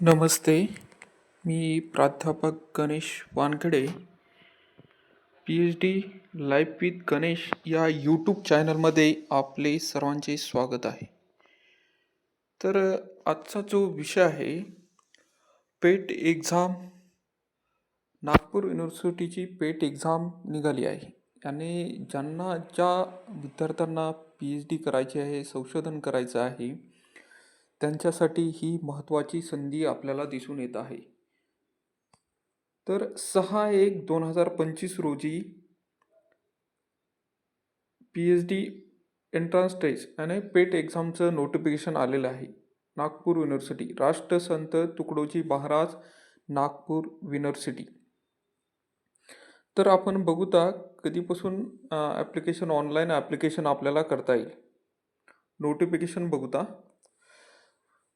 नमस्ते मी प्राध्यापक Ganesh Wankhede P H D life with Ganesh या यूट्यूब चॅनलमध्ये आपले सर्वांचे स्वागत आहे. तर आजचा जो विषय आहे पेट एक्झाम नागपूर युनिव्हर्सिटीची पेट एक्झाम निघाली आहे. आणि ज्यांना ज्या विद्यार्थ्यांना पी एच डी करायची आहे संशोधन करायचं आहे त्यांच्यासाठी ही महत्त्वाची संधी आपल्याला दिसून येत आहे. तर सहा एक दोन हजार पंचवीस रोजी P H D entrance test आणि पेट एक्झामचं नोटिफिकेशन आलेलं आहे. नागपूर युनिव्हर्सिटी राष्ट्रसंत तुकडोजी महाराज नागपूर युनिव्हर्सिटी. तर आपण बघूता कधीपासून ॲप्लिकेशन ऑनलाईन ॲप्लिकेशन आपल्याला करता येईल. Notification बघूता.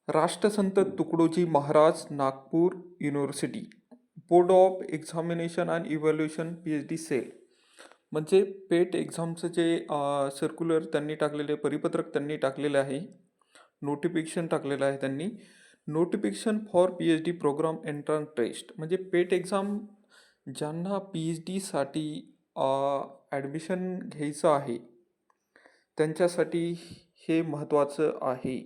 Rashtrasant Tukdoji Maharaj Nagpur university board of examination and evaluation P H D cell. म्हणजे पेट एक्झामचं जे सर्क्युलर त्यांनी टाकलेले परिपत्रक त्यांनी टाकलेलं आहे. नोटिफिकेशन टाकलेलं आहे त्यांनी. Notification for P H D program entrance test म्हणजे पेट एक्झाम ज्यांना पी एच डीसाठी ॲडमिशन घ्यायचं आहे त्यांच्यासाठी हे महत्त्वाचं आहे.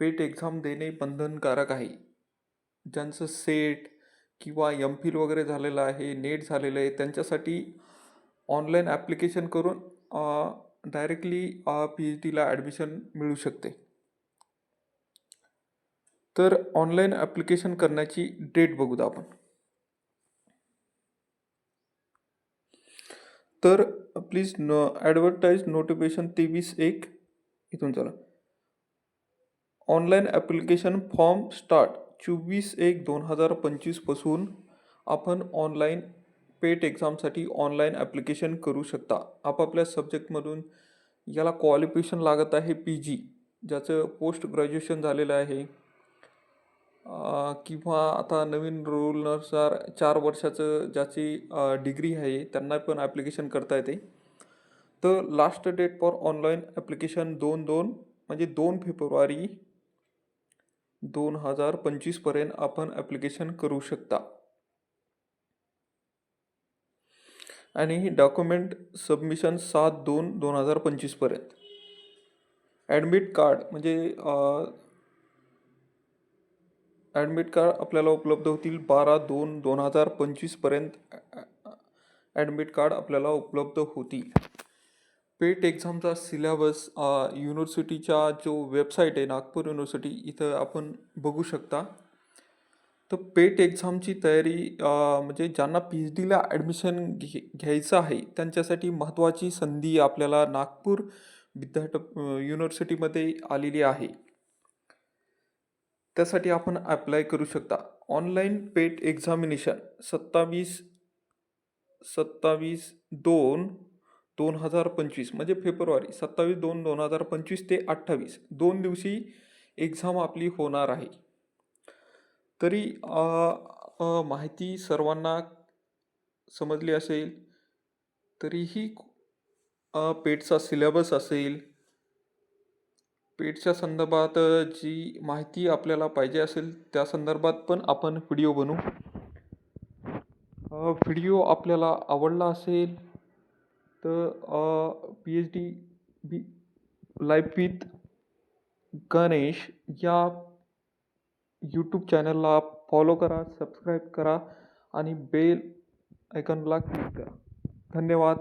पेट एक्झाम देणे बंधनकारक आहे. ज्यांचं सेट किंवा एम फिल वगैरे झालेलं आहे नेट झालेलं आहे त्यांच्यासाठी ऑनलाईन ॲप्लिकेशन करून डायरेक्टली पी एच डीला ॲडमिशन मिळू शकते. तर ऑनलाईन ॲप्लिकेशन करण्याची डेट बघू आपण. तर प्लीज न ॲडव्हर्टाईज नोटिफिकेशन तेवीस एक इथून चला. ऑनलाईन ॲप्लिकेशन फॉर्म स्टार्ट चोवीस एक दोन हजार पंचवीसपासून आपण ऑनलाईन पेट एक्झामसाठी ऑनलाईन ॲप्लिकेशन करू शकता. आपापल्या सब्जेक्टमधून याला क्वालिफिकेशन लागत आहे पी जी ज्याचं पोस्ट ग्रॅज्युएशन झालेलं आहे. किंवा आता नवीन रूलनुसार चार वर्षाचं ज्याची डिग्री आहे त्यांना पण ॲप्लिकेशन करता येते. तर last date for online application दोन दोन म्हणजे दोन फेब्रुवारी दोन हजार पंचवीसपर्यंत आपण ॲप्लिकेशन करू शकता. आणि डॉक्युमेंट सबमिशन सात दोन दोन हजार पंचवीसपर्यंत ॲडमिट कार्ड म्हणजे ॲडमिट कार्ड आपल्याला उपलब्ध होतील बारा दोन दोन हजार पंचवीसपर्यंत ॲडमिट कार्ड आपल्याला उपलब्ध होतील. पेट एक्झामचा सिलेबस युनिव्हर्सिटीच्या जो वेबसाईट आहे नागपूर युनिव्हर्सिटी इथं आपण बघू शकता. तर पेट एक्झामची तयारी म्हणजे ज्यांना पी एच डीला ॲडमिशन घे घ्यायचं आहे त्यांच्यासाठी महत्त्वाची संधी आपल्याला नागपूर विद्याठ युनिव्हर्सिटीमध्ये आलेली आहे. त्यासाठी आपण अप्लाय करू शकता. ऑनलाईन पेट एक्झामिनेशन सत्तावीस सत्तावीस दोन दोन हजार पंचवीस म्हणजे फेब्रुवारी सत्तावीस दोन दोन हजार पंचवीस ते अठ्ठावीस. दोन दिवशी एक्झाम आपली होणार आहे. तरी माहिती सर्वांना समजली असेल तरीही पेटचा सिलेबस असेल पेटच्या संदर्भात जी माहिती आपल्याला पाहिजे असेल त्या संदर्भात पण आपण व्हिडिओ बनवू. व्हिडिओ आपल्याला आवडला असेल तर P H D B life with Ganesh या यूट्यूब चॅनलला फॉलो करा सबस्क्राईब करा आणि बेल आयकॉनला क्लिक करा. धन्यवाद.